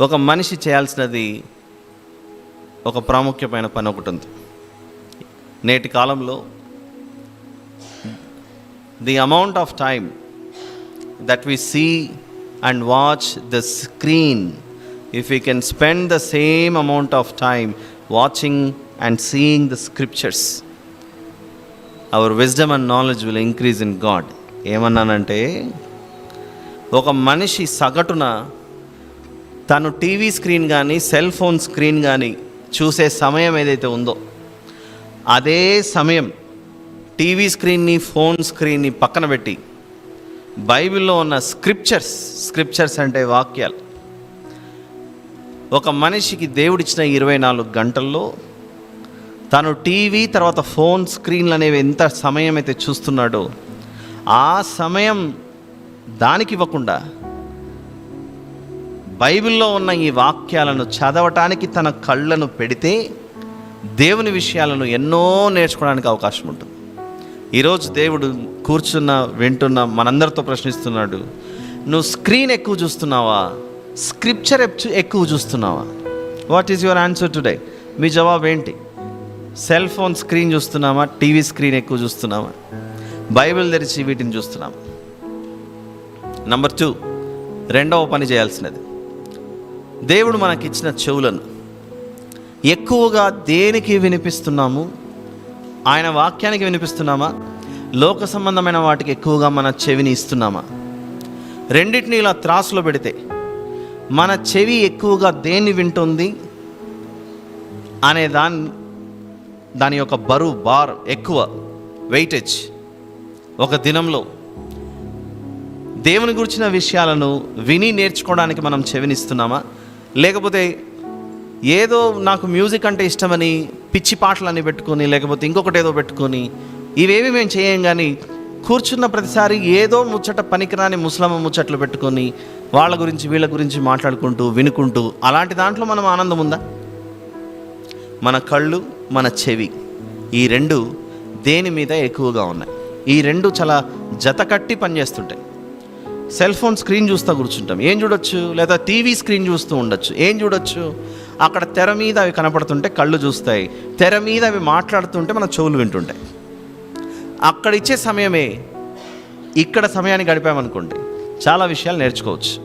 ఒక మనిషి చేయాల్సినది ఒక ప్రాముఖ్యమైన పని ఒకటి ఉంది. నేటి కాలంలో the amount of time that we see and watch the screen if you can spend the same amount of time watching and seeing the scriptures our wisdom and knowledge will increase in God ఏమన్నానంటే ఒక మనిషి సగటున తను TV screen కానీ cell phone screen కానీ చూసే సమయం ఏదైతే ఉందో అదే సమయం టీవీ స్క్రీన్ని ఫోన్ స్క్రీన్ని పక్కన పెట్టి బైబిల్లో ఉన్న స్క్రిప్చర్స్ స్క్రిప్చర్స్ అంటే వాక్యాలు. ఒక మనిషికి దేవుడిచ్చిన ఇరవై నాలుగు గంటల్లో తను టీవీ తర్వాత ఫోన్ స్క్రీన్లు అనేవి ఎంత సమయం అయితే చూస్తున్నాడో ఆ సమయం దానికి ఇవ్వకుండా బైబిల్లో ఉన్న ఈ వాక్యాలను చదవటానికి తన కళ్ళను పెడితే దేవుని విషయాలను ఎన్నో నేర్చుకోవడానికి అవకాశం ఉంటుంది. ఈరోజు దేవుడు కూర్చున్న వింటున్న మనందరితో ప్రశ్నిస్తున్నాడు నువ్వు స్క్రీన్ ఎక్కువ చూస్తున్నావా? స్క్రిప్చర్ ఎక్కువ చూస్తున్నావా? What is your answer today? మీ జవాబు ఏంటి? సెల్ ఫోన్ స్క్రీన్ చూస్తున్నామా? టీవీ స్క్రీన్ ఎక్కువ చూస్తున్నామా? బైబిల్ తెరిచి వీటిని చూస్తున్నామా? నంబర్ టూ రెండవ పని చేయాల్సినది. దేవుడు మనకిచ్చిన చెవులను. ఎక్కువగా దేనికి వినిపిస్తున్నాము? ఆయన వాక్యానికి వినిపిస్తున్నామా? లోక సంబంధమైన వాటికి ఎక్కువగా మన చెవిని ఇస్తున్నామా? రెండింటిని ఇలా త్రాసులో పెడితే మన చెవి ఎక్కువగా దేన్ని వింటుంది? అనే దాని దాని యొక్క బరువు బార్ ఎక్కువ వెయిటేజ్ ఒక దినంలో. దేవుని గురించిన విషయాలను విని నేర్చుకోవడానికి మనం చెవినిస్తున్నామా లేకపోతే ఏదో నాకు మ్యూజిక్ అంటే ఇష్టమని పిచ్చి పాటలన్నీ పెట్టుకొని లేకపోతే ఇంకొకటి ఏదో పెట్టుకొని ఇవేవి మేము చేయం కానీ కూర్చున్న ప్రతిసారి ఏదో ముచ్చట పనికిరాని ముస్లమ ముచ్చట్లు పెట్టుకొని వాళ్ళ గురించి వీళ్ళ గురించి మాట్లాడుకుంటూ వినుకుంటూ అలాంటి దాంట్లో మనం ఆనందం ఉందా? మన కళ్ళు మన చెవి ఈ రెండు దేని మీద ఎక్కువగా ఉన్నాయి? ఈ రెండు చాలా జత కట్టి పనిచేస్తుంటాయి. సెల్ ఫోన్ స్క్రీన్ చూస్తూ కూర్చుంటాం. ఏం చూడొచ్చు? లేదా టీవీ స్క్రీన్ చూస్తూ ఉండొచ్చు. ఏం చూడొచ్చు? అక్కడ తెర మీద అవి కనపడుతుంటే కళ్ళు చూస్తాయి. తెర మీద అవి మాట్లాడుతుంటే మన చెవులు వింటుంటాయి. అక్కడ ఇచ్చే సమయమే ఇక్కడ సమయాన్ని గడిపామనుకోండి. చాలా విషయాలు నేర్చుకోవచ్చు.